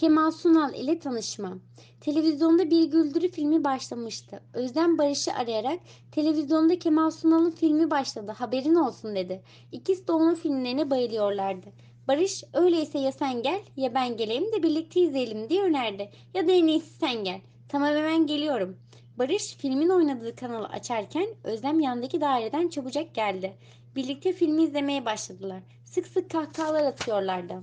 Kemal Sunal ile tanışma. Televizyonda bir güldürü filmi başlamıştı. Özlem Barış'ı arayarak televizyonda Kemal Sunal'ın filmi başladı haberin olsun dedi. İkisi de onun filmlerine bayılıyorlardı. Barış öyleyse ya sen gel ya ben geleyim de birlikte izleyelim diye önerdi. Ya da en iyisi sen gel. Tamam hemen geliyorum. Barış filmin oynadığı kanalı açarken Özlem yandaki daireden çabucak geldi. Birlikte filmi izlemeye başladılar. Sık sık kahkahalar atıyorlardı.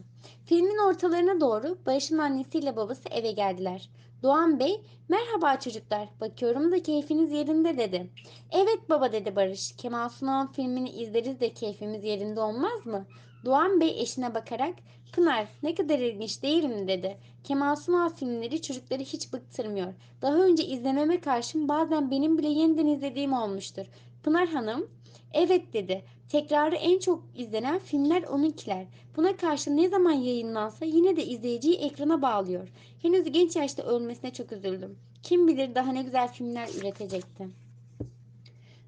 Filmin ortalarına doğru Barış'ın annesiyle babası eve geldiler. Doğan Bey, merhaba çocuklar, bakıyorum da keyfiniz yerinde dedi. Evet baba dedi Barış, Kemal Sunal'ın filmini izleriz de keyfimiz yerinde olmaz mı? Doğan Bey eşine bakarak, Pınar ne kadar ilginç değil mi dedi. Kemal Sunal filmleri çocukları hiç bıktırmıyor. Daha önce izlememe karşın bazen benim bile yeniden izlediğim olmuştur. Pınar Hanım, evet dedi. Tekrarı en çok izlenen filmler onunkiler. Buna karşı ne zaman yayınlansa yine de izleyiciyi ekrana bağlıyor. Henüz genç yaşta ölmesine çok üzüldüm. Kim bilir daha ne güzel filmler üretecekti.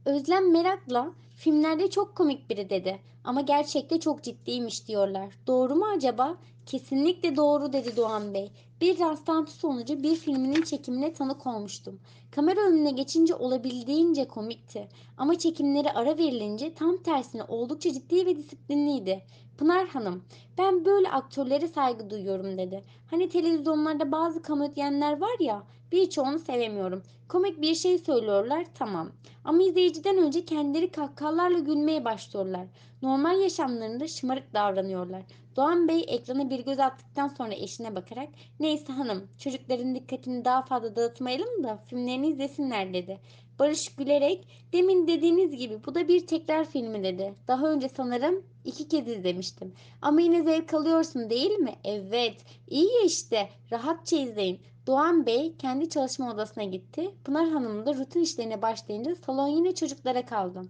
Özlem merakla filmlerde çok komik biri dedi ama gerçekte çok ciddiymiş diyorlar. Doğru mu acaba? Kesinlikle doğru dedi Doğan Bey. Bir rastlantı sonucu bir filminin çekimine tanık olmuştum. Kamera önüne geçince olabildiğince komikti. Ama çekimlere ara verilince tam tersine oldukça ciddi ve disiplinliydi. Pınar Hanım, ben böyle aktörlere saygı duyuyorum dedi. Hani televizyonlarda bazı komedyenler var ya, birçoğunu sevemiyorum. Komik bir şey söylüyorlar, tamam. Ama izleyiciden önce kendileri kahkahalarla gülmeye başlıyorlar. Normal yaşamlarında şımarık davranıyorlar. Doğan Bey ekrana bir göz attıktan sonra eşine bakarak neyse hanım çocukların dikkatini daha fazla dağıtmayalım da filmlerini izlesinler dedi. Barış gülerek demin dediğiniz gibi bu da bir tekrar filmi dedi. Daha önce sanırım iki kez izlemiştim. Ama yine zevk alıyorsun değil mi? Evet iyi işte rahatça izleyin. Doğan Bey kendi çalışma odasına gitti. Pınar Hanım da rutin işlerine başlayınca salon yine çocuklara kaldı.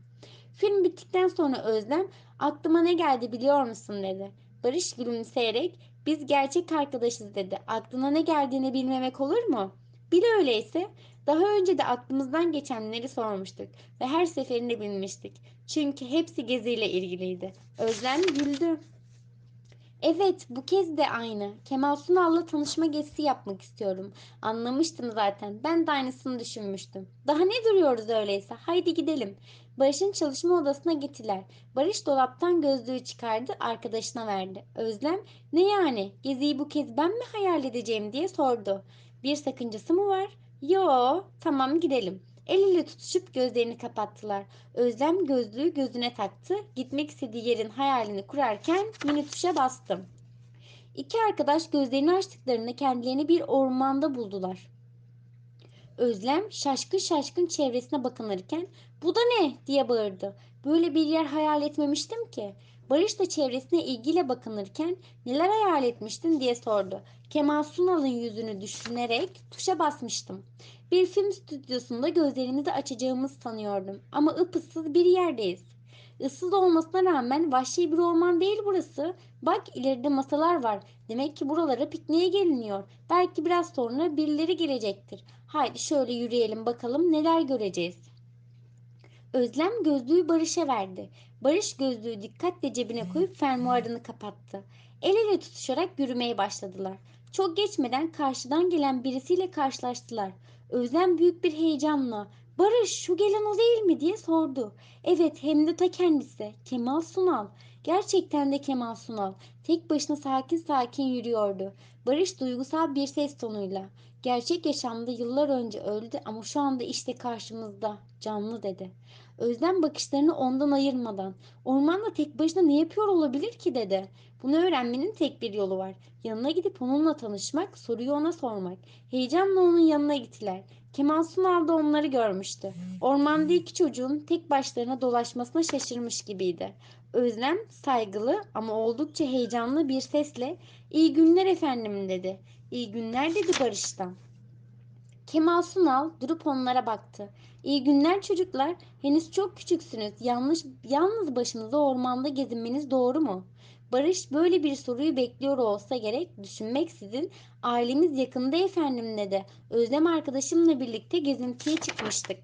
Film bittikten sonra Özlem aklıma ne geldi biliyor musun dedi. Barış gülümseyerek biz gerçek arkadaşız dedi. Aklına ne geldiğini bilmemek olur mu? Bil öyleyse. Daha önce de aklımızdan geçenleri sormuştuk ve her seferinde bilmiştik. Çünkü hepsi geziyle ilgiliydi. Özlem güldü. Evet, bu kez de aynı. Kemal Sunal'la tanışma gezisi yapmak istiyorum. Anlamıştım zaten. Ben de aynısını düşünmüştüm. Daha ne duruyoruz öyleyse? Haydi gidelim. Barış'ın çalışma odasına gittiler. Barış dolaptan gözlüğü çıkardı, arkadaşına verdi. Özlem, ne yani? Geziyi bu kez ben mi hayal edeceğim diye sordu. Bir sakıncası mı var? Yo, tamam gidelim. El ile tutuşup gözlerini kapattılar. Özlem gözlüğü gözüne taktı. Gitmek istediği yerin hayalini kurarken mini tuşa bastım. İki arkadaş gözlerini açtıklarında kendilerini bir ormanda buldular. Özlem şaşkın şaşkın çevresine bakınırken bu da ne diye bağırdı. Böyle bir yer hayal etmemiştim ki. Barış da çevresine ilgiyle bakınırken neler hayal etmiştin diye sordu. Kemal Sunal'ın yüzünü düşünerek tuşa basmıştım. Bir film stüdyosunda gözlerimizi açacağımızı sanıyordum ama ıpıssız bir yerdeyiz. Issız olmasına rağmen vahşi bir orman değil burası. Bak ileride masalar var. Demek ki buralara pikniğe geliniyor. Belki biraz sonra birileri gelecektir. Haydi şöyle yürüyelim bakalım neler göreceğiz. Özlem gözlüğü Barış'a verdi. Barış gözlüğü dikkatle cebine koyup fermuarını kapattı. El ele tutuşarak yürümeye başladılar. Çok geçmeden karşıdan gelen birisiyle karşılaştılar. Özlem büyük bir heyecanla Barış şu gelen o değil mi diye sordu. Evet hem de ta kendisi Kemal Sunal. Gerçekten de Kemal Sunal. Tek başına sakin sakin yürüyordu. Barış duygusal bir ses tonuyla. Gerçek yaşamda yıllar önce öldü ama şu anda işte karşımızda. Canlı dedi. Özlem bakışlarını ondan ayırmadan. Ormanda tek başına ne yapıyor olabilir ki dedi. Bunu öğrenmenin tek bir yolu var. Yanına gidip onunla tanışmak, soruyu ona sormak. Heyecanla onun yanına gittiler. Kemal Sunal da onları görmüştü. Ormanda iki çocuğun tek başlarına dolaşmasına şaşırmış gibiydi. Özlem saygılı ama oldukça heyecanlı bir sesle "İyi günler efendim." dedi. "İyi günler." dedi Barış'tan. Kemal Sunal durup onlara baktı. İyi günler çocuklar. Henüz çok küçüksünüz. Yanlış, yalnız başınıza ormanda gezinmeniz doğru mu? Barış böyle bir soruyu bekliyor olsa gerek düşünmeksizin ailemiz yakında efendim dedi. Özlem arkadaşımla birlikte gezintiye çıkmıştık.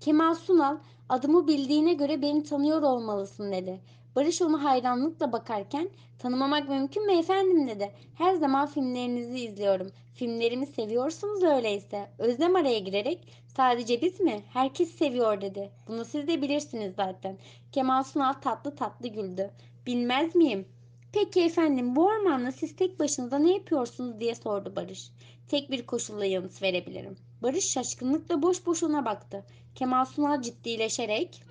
Kemal Sunal adımı bildiğine göre beni tanıyor olmalısın dedi. Barış ona hayranlıkla bakarken tanımamak mümkün mü efendim dedi. Her zaman filmlerinizi izliyorum. Filmlerimi seviyorsunuz öyleyse. Özlem araya girerek sadece biz mi? Herkes seviyor dedi. Bunu siz de bilirsiniz zaten. Kemal Sunal tatlı tatlı güldü. Bilmez miyim? Peki efendim bu ormanda siz tek başınıza ne yapıyorsunuz diye sordu Barış. Tek bir koşulla yanıt verebilirim. Barış şaşkınlıkla boş boş ona baktı. Kemal Sunal ciddileşerek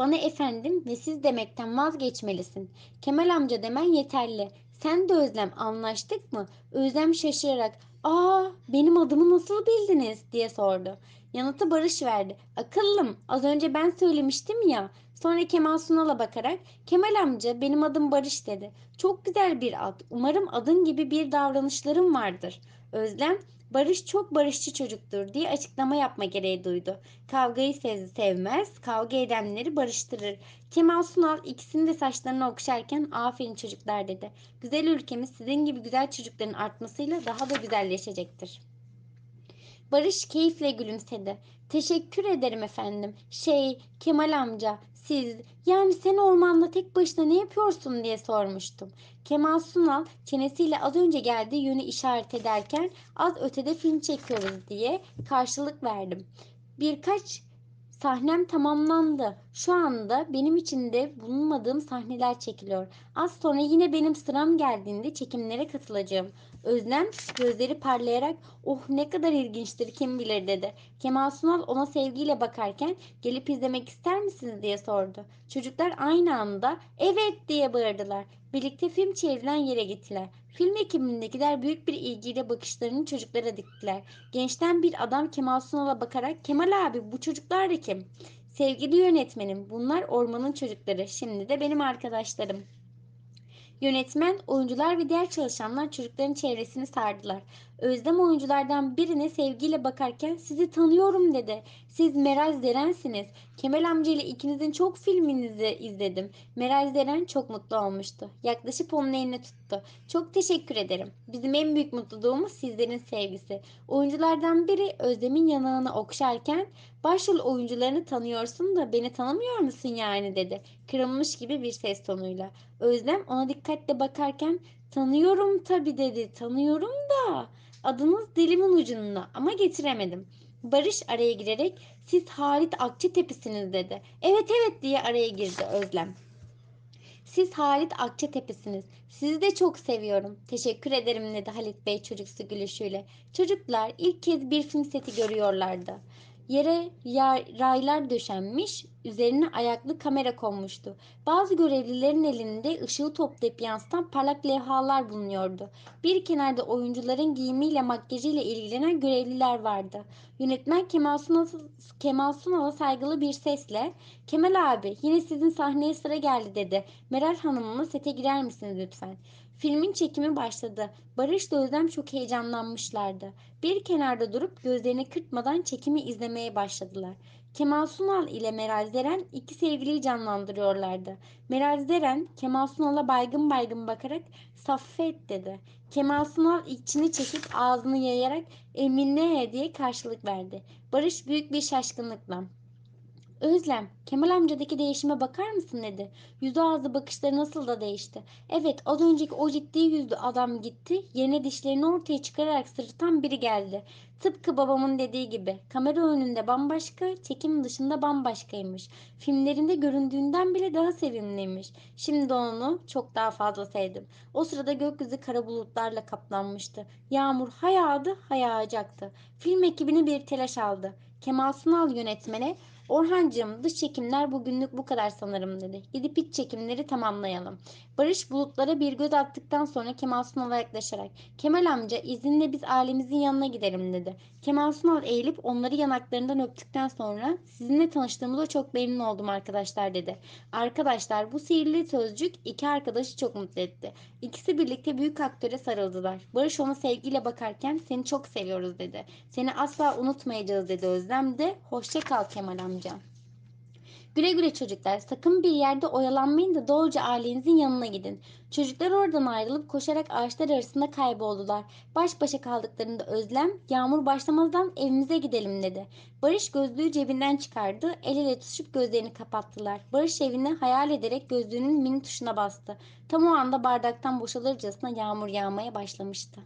bana efendim ve siz demekten vazgeçmelisin. Kemal amca demen yeterli. Sen de Özlem anlaştık mı? Özlem şaşırarak ''Aa benim adımı nasıl bildiniz?'' diye sordu. Yanıtı Barış verdi. ''Akıllım az önce ben söylemiştim ya.'' Sonra Kemal Sunal'a bakarak ''Kemal amca benim adım Barış'' dedi. ''Çok güzel bir ad. Umarım adın gibi bir davranışların vardır.'' Özlem Barış çok barışçı çocuktur diye açıklama yapma gereği duydu. Kavgayı sev sevmez, kavga edenleri barıştırır. Kemal Sunal ikisini de saçlarını okşarken aferin çocuklar dedi. Güzel ülkemiz sizin gibi güzel çocukların artmasıyla daha da güzelleşecektir. Barış keyifle gülümsedi. Teşekkür ederim efendim. Şey, Kemal amca, siz yani sen ormanda tek başına ne yapıyorsun diye sormuştum. Kemal Sunal çenesiyle az önce geldiği yönü işaret ederken az ötede film çekiyoruz diye karşılık verdim. Birkaç sahnem tamamlandı. Şu anda benim için de bulunmadığım sahneler çekiliyor. Az sonra yine benim sıram geldiğinde çekimlere katılacağım. Özlem gözleri parlayarak oh ne kadar ilginçtir kim bilir dedi. Kemal Sunal ona sevgiyle bakarken gelip izlemek ister misiniz diye sordu. Çocuklar aynı anda evet diye bağırdılar. Birlikte film çevrilen yere gittiler. Film ekibindekiler büyük bir ilgiyle bakışlarını çocuklara diktiler. Gençten bir adam Kemal Sunal'a bakarak Kemal abi bu çocuklar da kim? Sevgili yönetmenim bunlar ormanın çocukları. Şimdi de benim arkadaşlarım. Yönetmen, oyuncular ve diğer çalışanlar çocukların çevresini sardılar. Özlem oyunculardan birine sevgiyle bakarken sizi tanıyorum dedi. Siz Meral Zeren'siniz. Kemal amca ile ikinizin çok filminizi izledim. Meral Zeren çok mutlu olmuştu. Yaklaşıp onun elini tuttu. Çok teşekkür ederim. Bizim en büyük mutluluğumuz sizlerin sevgisi. Oyunculardan biri Özlem'in yanağını okşarken başrol oyuncularını tanıyorsun da beni tanımıyor musun yani dedi. Kırılmış gibi bir ses tonuyla. Özlem ona dikkatle bakarken tanıyorum tabii dedi. Tanıyorum adınız dilimin ucunda ama getiremedim. Barış araya girerek siz Halit Akçatepe'siniz dedi. Evet evet diye araya girdi Özlem. Siz Halit Akçatepe'siniz. Sizi de çok seviyorum. Teşekkür ederim dedi Halit Bey çocuksu gülüşüyle. Çocuklar ilk kez bir film seti görüyorlardı. Yere raylar döşenmiş, üzerine ayaklı kamera konmuştu. Bazı görevlilerin elinde ışığı toplayıp yansıtan parlak levhalar bulunuyordu. Bir kenarda oyuncuların giyimiyle makyajıyla ilgilenen görevliler vardı. Yönetmen Kemal Sunal'a Kemal Sunal'a saygılı bir sesle Kemal abi yine sizin sahneye sıra geldi dedi. Meral Hanım'la sete girer misiniz lütfen? Filmin çekimi başladı. Barış da Özlem çok heyecanlanmışlardı. Bir kenarda durup gözlerini kırpmadan çekimi izlemeye başladılar. Kemal Sunal ile Meral Zeren iki sevgiliyi canlandırıyorlardı. Meral Zeren Kemal Sunal'a baygın baygın bakarak Saffet dedi. Kemal Sunal içini çekip ağzını yayarak Emine diye karşılık verdi. Barış büyük bir şaşkınlıkla Özlem, Kemal amcadaki değişime bakar mısın dedi. Yüzü ağzı bakışları nasıl da değişti. Evet, az önceki o ciddi yüzlü adam gitti. Yerine dişlerini ortaya çıkararak sırıtan biri geldi. Tıpkı babamın dediği gibi. Kamera önünde bambaşka, çekim dışında bambaşkaymış. Filmlerinde göründüğünden bile daha sevimliymiş. Şimdi onu çok daha fazla sevdim. O sırada gökyüzü kara bulutlarla kaplanmıştı. Yağmur ha yağdı, ha yağacaktı. Film ekibini bir telaş aldı. Kemal Sunal yönetmene Orhancığım dış çekimler bugünlük bu kadar sanırım dedi. Gidip iç çekimleri tamamlayalım. Barış bulutlara bir göz attıktan sonra Kemal Sunal'a yaklaşarak Kemal amca izinle biz ailemizin yanına gidelim dedi. Kemal Sunal eğilip onları yanaklarından öptükten sonra sizinle tanıştığımda çok memnun oldum arkadaşlar dedi. Arkadaşlar bu sihirli sözcük iki arkadaşı çok mutlu etti. İkisi birlikte büyük aktöre sarıldılar. Barış ona sevgiyle bakarken seni çok seviyoruz dedi. Seni asla unutmayacağız dedi Özlem de hoşça kal Kemal amca. Güle güle çocuklar. Sakın bir yerde oyalanmayın da doğruca ailenizin yanına gidin. Çocuklar oradan ayrılıp koşarak ağaçlar arasında kayboldular. Baş başa kaldıklarında Özlem, yağmur başlamadan evimize gidelim dedi. Barış gözlüğü cebinden çıkardı. El ele tutuşup gözlerini kapattılar. Barış evini hayal ederek gözlüğünün mini tuşuna bastı. Tam o anda bardaktan boşalırcasına yağmur yağmaya başlamıştı.